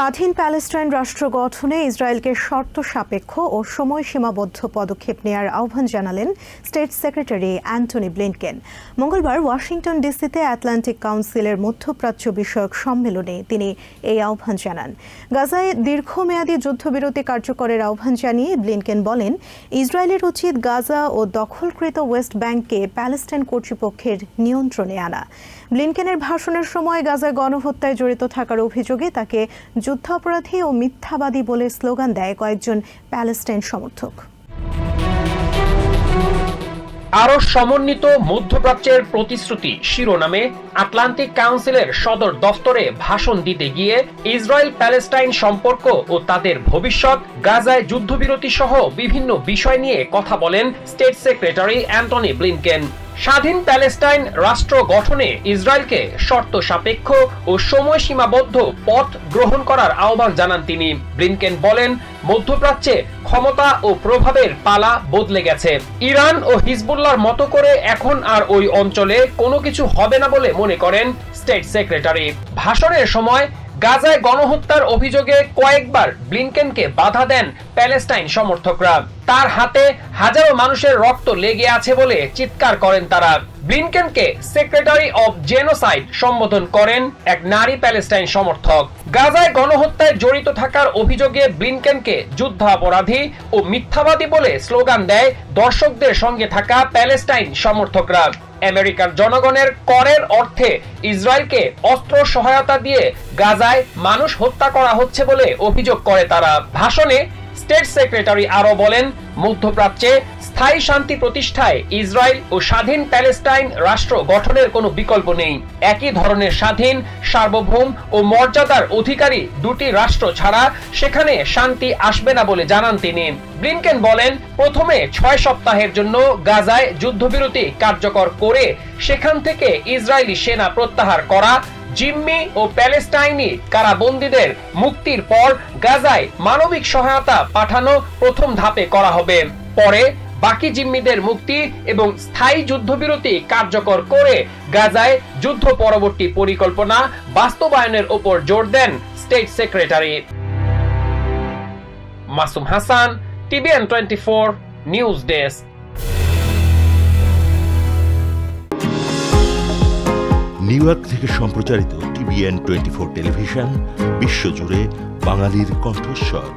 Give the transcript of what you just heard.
স্বাধীন প্যালেস্টাইন রাষ্ট্র গঠনে ইসরায়েলকে শর্ত সাপেক্ষ ও সময় সীমাবদ্ধ পদক্ষেপ নেয়ার আহ্বান জানালেন স্টেট সেক্রেটারি অ্যান্টনি ব্লিনকেন। মঙ্গলবার ওয়াশিংটন ডিসিতে আটলান্টিক কাউন্সিলের মধ্যপ্রাচ্য বিষয়ক সম্মেলনে তিনি এই আহ্বান জানান। গাজায় দীর্ঘমেয়াদী যুদ্ধবিরতি কার্যকরের আহ্বান জানিয়ে ব্লিনকেন বলেন, ইসরায়েলের উচিত গাজা ও দখলকৃত ওয়েস্ট ব্যাংককে প্যালেস্টাইন কর্তৃপক্ষের নিয়ন্ত্রণে আনা। ব্লিনকেনের ভাষণের সময় গাজায় গণহত্যায় জড়িত থাকার অভিযোগে তাকে যুদ্ধাপরাধী ও মিথ্যাবাদী বলে স্লোগান দেয় কয়েকজন প্যালেস্টাইন সমর্থক। আরও সমন্বিত মধ্যপ্রাচ্যের প্রতিশ্রুতি শিরোনামে আটলান্টিক কাউন্সিলের সদর দফতরে ভাষণ দিতে গিয়ে ইসরায়েল প্যালেস্টাইন সম্পর্ক ও তাদের ভবিষ্যৎ, গাজায় যুদ্ধবিরতি সহ বিভিন্ন বিষয় নিয়ে কথা বলেন স্টেট সেক্রেটারি অ্যান্টনি ব্লিনকেন। স্বাধীন প্যালেস্টাইন রাষ্ট্র গঠনে ইসরায়েলকে শর্ত সাপেক্ষ ও সময়সীমাবদ্ধ পথ গ্রহণ করার আহ্বান জানান তিনি। ব্লিনকেন বলেন, মধ্যপ্রাচ্যে ক্ষমতা ও প্রভাবের পালা বদলে গেছে। ইরান ও হিজবুল্লাহর মতো করে এখন আর ওই অঞ্চলে কোনো কিছু হবে না বলে মনে করেন স্টেট সেক্রেটারি। ভাষণের সময় গাজায় গণহত্যার অভিযোগে কয়েকবার ব্লিনকেনকে বাধা দেন প্যালেস্টাইন সমর্থকরা। তার হাতে হাজারো মানুষের রক্ত লেগে আছে বলে চিৎকার করেন তারা। ব্লিনকেনকে সেক্রেটারি অব জেনোসাইড সম্বোধন করেন এক নারী প্যালেস্টাইন সমর্থক। গাজায় গণহত্যায় জড়িত থাকার অভিযোগে ব্লিনকেনকে যুদ্ধাপরাধী ও মিথ্যাবাদী বলে স্লোগান দেয় দর্শকদের সঙ্গে থাকা প্যালেস্টাইন সমর্থকরা। আমেরিকার জনগণের করের অর্থে ইসরায়েলকে অস্ত্র সহায়তা দিয়ে গাজায় মানুষ হত্যা করা হচ্ছে বলে অভিযোগ করে তারা। ভাষণে স্টেট সেক্রেটারি আরও বলেন, মধ্যপ্রাচ্যে স্থায়ী শান্তি প্রতিষ্ঠায় ইসরায়েল ও স্বাধীন প্যালেস্টাইন রাষ্ট্র গঠনের কোনো বিকল্প নেই। একই ধরনের স্বাধীন, সার্বভৌম ও মর্যাদার অধিকারী দুটি রাষ্ট্র ছাড়া সেখানে শান্তি আসবে না বলে জানান তিনি। ব্লিনকেন বলেন, প্রথমে ছয় সপ্তাহের জন্য গাজায় যুদ্ধবিরতি কার্যকর করে সেখান থেকে ইসরায়েলি সেনা প্রত্যাহার করা, জিম্মি ও প্যালেস্টাইনি কারাবন্দীদের মুক্তির পর গাজায় মানবিক সহায়তা পাঠানো প্রথম ধাপে করা হবে। পরে বাকি জিম্মিদের মুক্তি এবং স্থায়ী যুদ্ধবিরতি কার্যকর করে গাজায় যুদ্ধ পরবর্তী পরিকল্পনা বাস্তবায়নের ওপর জোর দেন state secretary. Masum Hasan, TVN twenty four news desk. New York থেকে সম্প্রচারিত টিভিএন টোয়েন্টি ফোর টেলিভিশন, বিশ্বজুড়ে বাঙালির কণ্ঠস্বর।